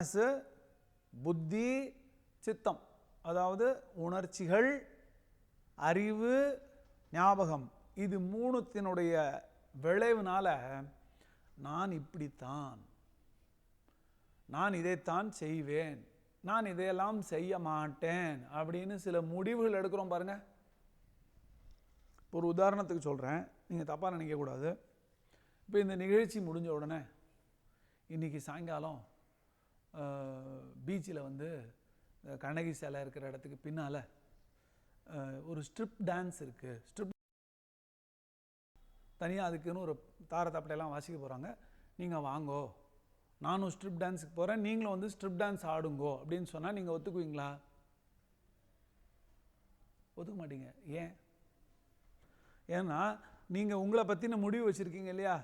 மனசு புத்தி சித்தம். அதாவது உணர்ச்சிகள் அறிவு ஞாபகம். இது மூணுத்தினுடைய விளைவுனால நான் இப்படித்தான். நான் இதைத்தான் செய்வேன். நான் இதையெல்லாம் செய்ய மாட்டேன் அப்படின்னு சில முடிவுகள் எடுக்கிறோம் பாருங்க. இப்போ ஒரு உதாரணத்துக்கு சொல்கிறேன் நீங்கள் தப்பாக நினைக்கக்கூடாது. இப்போ இந்த நிகழ்ச்சி முடிஞ்ச உடனே இன்றைக்கி சாயங்காலம் பீச்சில் வந்து கண்ணகி சிலை இருக்கிற இடத்துக்கு பின்னால் ஒரு ஸ்ட்ரிப் டான்ஸ் இருக்குது ஸ்ட்ரிப் தனியாக அதுக்குன்னு ஒரு தாரத்தாப்பட்டையெல்லாம் வாசிக்க போகிறாங்க நீங்கள் வாங்கோ. நானும் ஸ்ட்ரிப் டான்ஸுக்கு போகிறேன் நீங்களும் வந்து ஸ்ட்ரிப் டான்ஸ் ஆடுங்கோ அப்படின்னு சொன்னால் நீங்கள் ஒத்துக்குவீங்களா? ஒத்துக்க மாட்டீங்க. ஏன்? ஏன்னா நீங்கள் உங்களை பற்றின முடிவு வச்சுருக்கீங்க இல்லையா?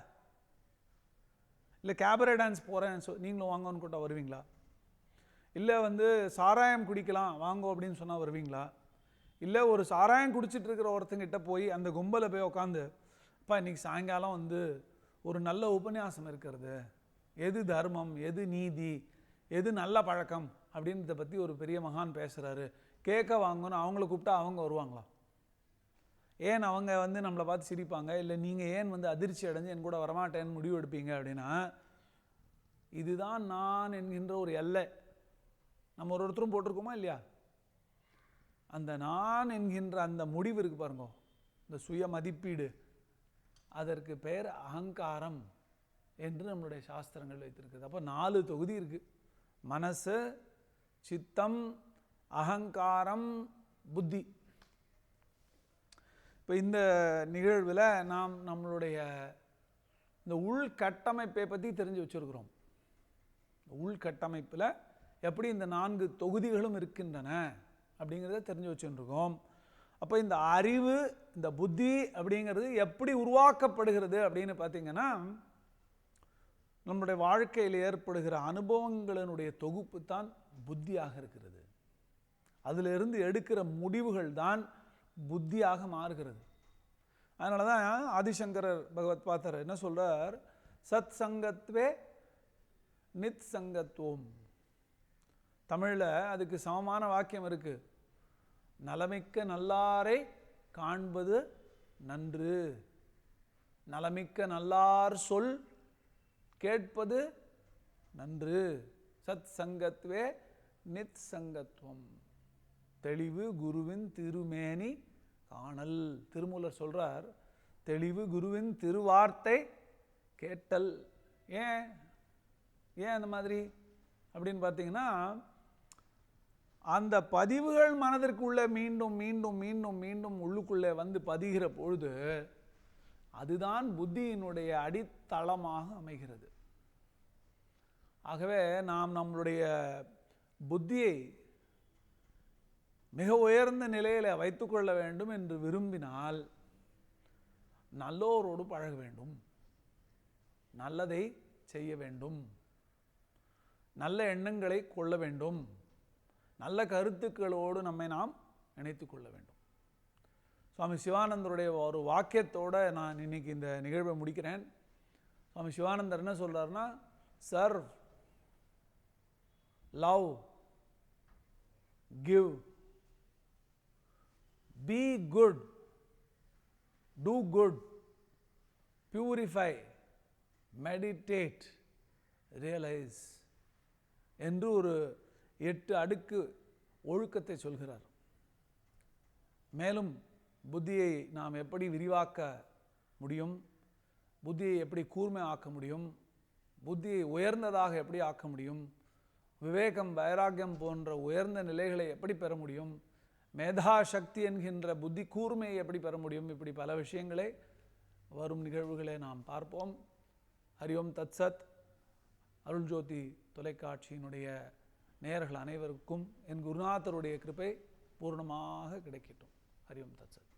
இல்லை கேபரே டான்ஸ் போகிறேன் சொ நீங்களும் வாங்கன்னு கூட்ட வருவீங்களா? இல்லை வந்து சாராயம் குடிக்கலாம் வாங்கோ அப்படின்னு சொன்னால் வருவீங்களா? இல்லை ஒரு சாராயம் குடிச்சிட்டு இருக்கிற ஒருத்தங்கிட்ட போய் அந்த கும்பலை போய் உட்காந்து அப்பா இன்றைக்கி சாயங்காலம் வந்து ஒரு நல்ல உபன்யாசம் இருக்கிறது. எது தர்மம் எது நீதி எது நல்ல பழக்கம்? அப்படின்றத பற்றி ஒரு பெரிய மகான் பேசுகிறாரு கேட்க வாங்கன்னு அவங்கள கூப்பிட்டா அவங்க வருவாங்களா? ஏன் அவங்க வந்து நம்மளை பார்த்து சிரிப்பாங்க? இல்லை நீங்கள் ஏன் வந்து அதிர்ச்சி அடைஞ்சு என் கூட வரமாட்டேன்னு முடிவு எடுப்பீங்க அப்படின்னா இதுதான் நான் என்கின்ற ஒரு எல்லை. நம்ம ஒரு ஒருத்தரும் போட்டிருக்கோமா இல்லையா? அந்த நான் என்கின்ற அந்த முடிவு இருக்கு பாருங்க. இந்த சுய மதிப்பீடு. அதற்கு பெயர் அகங்காரம் என்று நம்மளுடைய சாஸ்திரங்கள் வைத்திருக்குது. அப்போ நாலு தொகுதி இருக்குது மனசு சித்தம் அகங்காரம் புத்தி. இப்போ இந்த நிகழ்வில் நாம் நம்மளுடைய இந்த உள்கட்டமைப்பை பற்றி தெரிஞ்சு வச்சுருக்கிறோம். உள்கட்டமைப்பில் எப்படி இந்த நான்கு தொகுதிகளும் இருக்கின்றன அப்படிங்கிறத தெரிஞ்சு வச்சுருக்கோம். அப்போ இந்த அறிவு இந்த புத்தி அப்படிங்கிறது எப்படி உருவாக்கப்படுகிறது அப்படின்னு பார்த்தீங்கன்னா நம்முடைய வாழ்க்கையில் ஏற்படுகிற அனுபவங்களினுடைய தொகுப்பு தான் புத்தியாக இருக்கிறது. அதிலிருந்து எடுக்கிற முடிவுகள் தான் புத்தியாக மாறுகிறது. அதனால தான் ஆதிசங்கரர் பகவத் பாத்தர் என்ன சொல்கிறார் சத் சங்கத்வே நித் சங்கத்துவம் தமிழில் அதுக்கு சமமான வாக்கியம் இருக்குது நலமிக்க நல்லாரை காண்பது நன்று. நலமிக்க நல்லார் சொல் கேட்பது நன்று. சத் சங்கத்வே நித் சங்கத்துவம் தெளிவு குருவின் திருமேனி காணல். திருமூலர் சொல்கிறார் தெளிவு குருவின் திருவார்த்தை கேட்டல். ஏன்? ஏன் அந்த மாதிரி? அப்படின்னு பார்த்தீங்கன்னா அந்த பதிவுகள் மனதிற்குள்ளே மீண்டும் மீண்டும் மீண்டும் மீண்டும் உள்ளுக்குள்ளே வந்து பதிகிற பொழுது அதுதான் புத்தியினுடைய அடித்தளமாக அமைகிறது. ஆகவே நாம் நம்மளுடைய புத்தியை மிக உயர்ந்த நிலையில் வைத்துக்கொள்ள வேண்டும் என்று விரும்பினால் நல்லோரோடு பழக வேண்டும். நல்லதை செய்ய வேண்டும். நல்ல எண்ணங்களை கொள்ள வேண்டும். நல்ல கருத்துக்களோடு நம்மை நாம் இணைத்து கொள்ள வேண்டும். சுவாமி சிவானந்தருடைய ஒரு வாக்கியத்தோட நான் இன்னைக்கு இந்த நிகழ்வை முடிக்கிறேன். சுவாமி சிவானந்தர் என்ன சொல்கிறாருன்னா serve love give be good do good purify meditate realize என்று ஒரு எட்டு அடுக்கு ஒழுக்கத்தை சொல்கிறார். மேலும் புத்தியை நாம் எப்படி விரிவாக்க முடியும்? புத்தியை எப்படி கூர்மை ஆக்க முடியும்? புத்தியை உயர்ந்ததாக எப்படி ஆக்க முடியும்? விவேகம் வைராக்கியம் போன்ற உயர்ந்த நிலைகளை எப்படி பெற முடியும்? மேதா சக்தி என்கின்ற புத்தி கூர்மையை எப்படி பெற முடியும்? இப்படி பல விஷயங்களை வரும் நிகழ்வுகளை நாம் பார்ப்போம். ஹரிஓம் தத் சத். அருள்ஜோதி தொலைக்காட்சியினுடைய நேயர்கள் அனைவருக்கும் என் குருநாதருடைய கிருபை பூர்ணமாக கிடைக்கட்டும். ஹரிஓம் தத்சத்